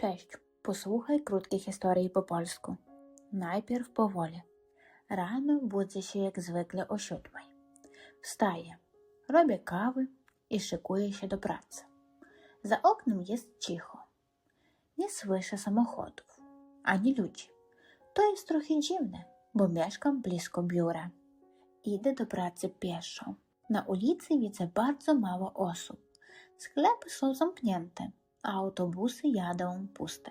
Cześć, posłuchaj krótkich historii po polsku. Najpierw powoli. Rano budzę się jak zwykle o siódmej. Wstaję, robię kawy i szykuję się do pracy. Za oknem jest cicho. Nie słyszę samochodów, ani ludzi. To jest trochę dziwne, bo mieszkam blisko biura. Idę do pracy pieszo. Na ulicy widzę bardzo mało osób. Sklepy są zamknięte, a autobusy jadą puste.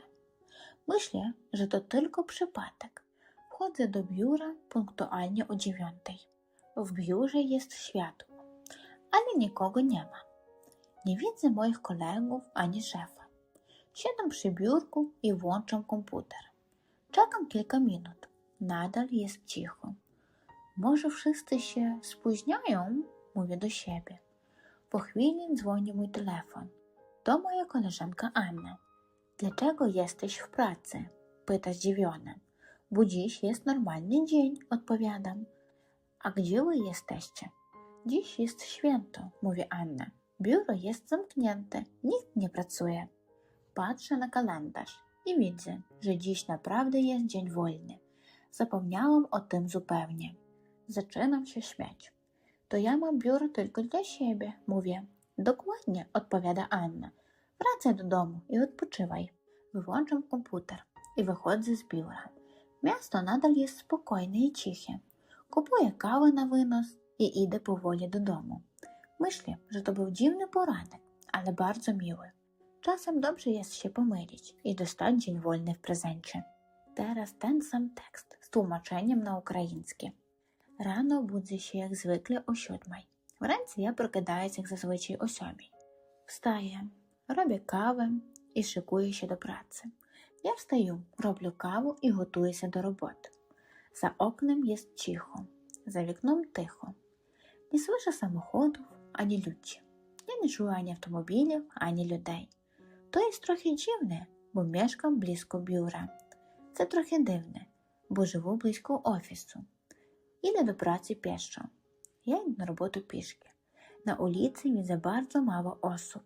Myślę, że to tylko przypadek. Wchodzę do biura punktualnie o dziewiątej. W biurze jest światło, ale nikogo nie ma. Nie widzę moich kolegów ani szefa. Siadam przy biurku i włączam komputer. Czekam kilka minut. Nadal jest cicho. Może wszyscy się spóźniają? Mówię do siebie. Po chwili dzwoni mój telefon. To moja koleżanka Anna. Dlaczego jesteś w pracy? Pyta zdziwiona. Bo dziś jest normalny dzień, odpowiadam. A gdzie wy jesteście? Dziś jest święto, mówi Anna. Biuro jest zamknięte, nikt nie pracuje. Patrzę na kalendarz i widzę, że dziś naprawdę jest dzień wolny. Zapomniałam o tym zupełnie. Zaczynam się śmiać. To ja mam biuro tylko dla siebie, mówię. Dokładnie, odpowiada Anna. Wracaj do domu i odpoczywaj. Wyłączam komputer i wychodzę z biura. Miasto nadal jest spokojne i ciche. Kupuję kawę na wynos i idę powoli do domu. Myślę, że to był dziwny poranek, ale bardzo miły. Czasem dobrze jest się pomylić i dostać dzień wolny w prezencie. Teraz ten sam tekst z tłumaczeniem na ukraiński. Rano budzę się jak zwykle o siódmej. Wранці я прокидаюся як зазвичай о сьомій. Встаю, роблю каву і шикую się до праці. Я встаю, роблю каву і готуюся до роботи. За окном є тихо, за вікном тихо. Не слышу самоходів, ані людzi. Я не чую ані автомобілів, ані людей. То є трохи дивне, бо мешкам близько бюра. Це трохи дивне, бо живу близько офісу. Іду до праці пішо. Я йду на роботу пішки. На улиці widzę bardzo mało osób.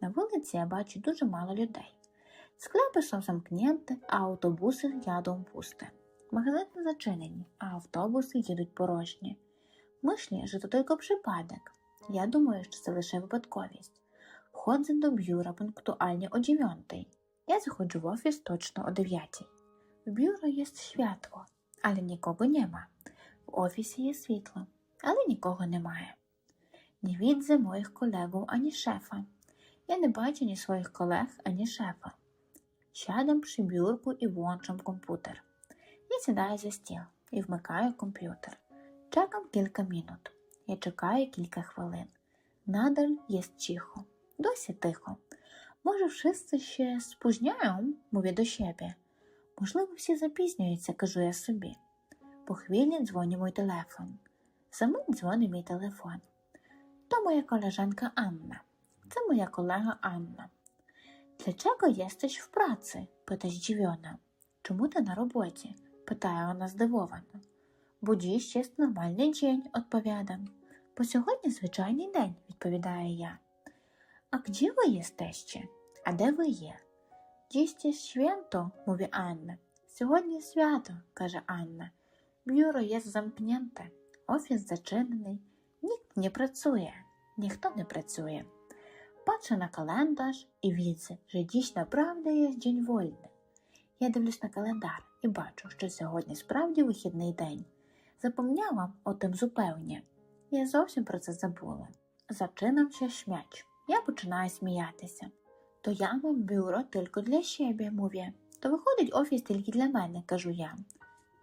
На вулиці я бачу дуже мало людей. Скlepy są zamknięte, а автобуси jadą puste. Магазини зачинені, а автобуси їдуть порожні. Myślę, że to tylko przypadek. Я думаю, що це лише випадковість. Входжу до бюра пунктуальні о 9. Я заходжу в офіс точно о 9. В бюро є світло, але нікого нема. В офісі є світло, але нікого немає. Не відзе моїх колегів ані шефа. Я не бачу ні своїх колег, ані шефа. Сядам при бюрку і вłączam комп'ютер. Я сідаю за стіл і вмикаю комп'ютер. Чекам кілька минут. Я чекаю кілька хвилин. Надаль є тихо. Досі тихо. Може, wszyscy ще спóźniają, mówię do siebie. Можливо, всі запізнюються, кажу я собі. Po chwili dzwoni mój telefon. За мить дзвонить мій телефон. To moja koleżanka Anna. Це моя колега Анна. Dlaczego jesteś w pracy? pyta zdziwiona. Czemu ty na robocie? питає вона здивовано. Бо jest normalny dzień, odpowiadam. Бо сьогодні звичайний день, відповідає я. А gdzie ви jesteście? А де ви є? Jest święto, mówi Anna. Сьогодні свято, каже Анна. Biuro jest zamknięte, офіс зачинений, ніхто не працює, ніхто не працює. Patrzę na kalendarz i widzę, że dziś naprawdę jest dzień wolny. Я дивлюсь на календар і бачу, що сьогодні справді вихідний день. Запомняла о тим zupełnie. Я зовсім про це забула. Зачинам się śmiać. Я починаю сміятися. То я мам бюро тільки для себе, mówię. То виходить офіс тільки для мене, кажу я.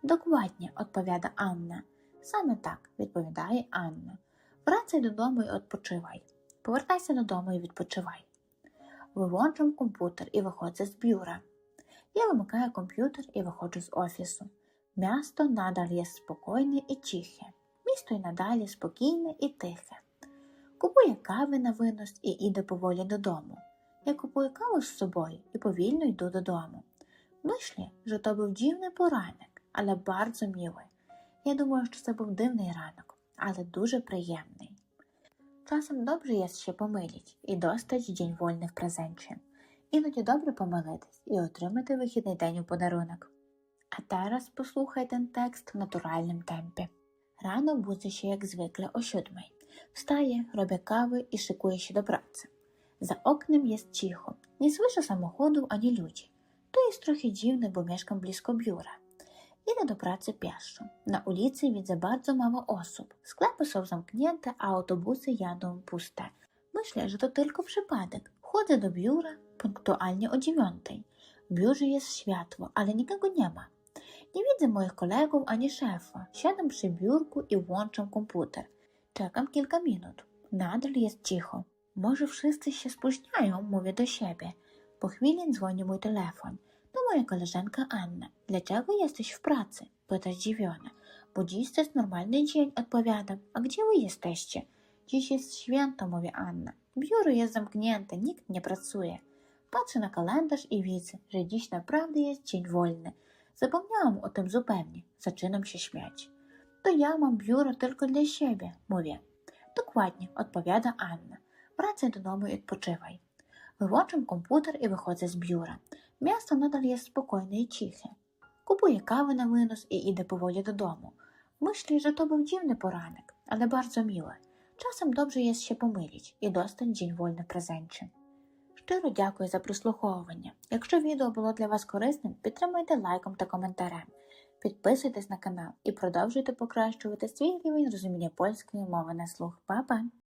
Dokładnie, odpowiada Anna. Саме так, відповідає Анна. Врацай додому і відпочивай. Повертайся додому і відпочивай. Виводжу комп'ютер і виходжу з бюра. Я вимикаю комп'ютер і виходжу з офісу. Місто надалі є спокійне і тихе. Місто й надалі спокійне і тихе. Купує кави на винос і іде поволі додому. Я купую каву з собою і повільно йду додому. Myślę, że to był dziwny poranek, ale bardzo miły. Я думаю, що це був дивний ранок, але дуже приємний. Dobrze jest się pomylić i dostać dzień wolny w prezencie. Іноді добре помилитись і отримати вихідний день у подарунок. А зараз послухайте текст в натуральному темпі. Рано будзе ще, як o siódmej. Wstaje, robię kawy i szykuje się do pracy. Za oknem jest cicho. Nie słyszę samochodów ani ludzi. To jest trochę dziwne, bo mieszkam blisko biura. Idę do pracy pieszo. Na ulicy widzę bardzo mało osób. Sklepy są zamknięte, a autobusy jadą puste. Myślę, że to tylko przypadek. Chodzę do biura punktualnie o dziewiątej. W biurze jest światło, ale nikogo nie ma. Nie widzę moich kolegów ani szefa. Siadam przy biurku i włączam komputer. Czekam kilka minut. Nadal jest cicho. Może wszyscy się spóźniają, mówię do siebie. Po chwili dzwoni mój telefon. To moja koleżanka Anna. Dlaczego jesteś w pracy? Pyta zdziwiona. Bo dziś to jest normalny dzień, odpowiadam. A gdzie wy jesteście? Dziś jest święto, mówi Anna. Biuro jest zamknięte, nikt nie pracuje. Patrzę na kalendarz i widzę, że dziś naprawdę jest dzień wolny. Zapomniałam o tym zupełnie. Zaczynam się śmiać. To ja mam biuro tylko dla siebie, mówię. Dokładnie, odpowiada Anna. Wracaj do domu i odpoczywaj. Wyłączam komputer i wychodzę z biura. Miasto nadal jest spokojne i ciche. Kupuję kawę na wynos i idę powoli do domu. Myślę, że to był dziwny poranek, ale bardzo miły. Czasem dobrze jest się pomylić і dostać dzień w prezencie. Щиро дякую за прослуховування. Якщо відео було для вас корисним, підтримуйте лайком та коментарем. Підписуйтесь на канал і продовжуйте покращувати свій рівень розуміння польської мови на слух. Па-па!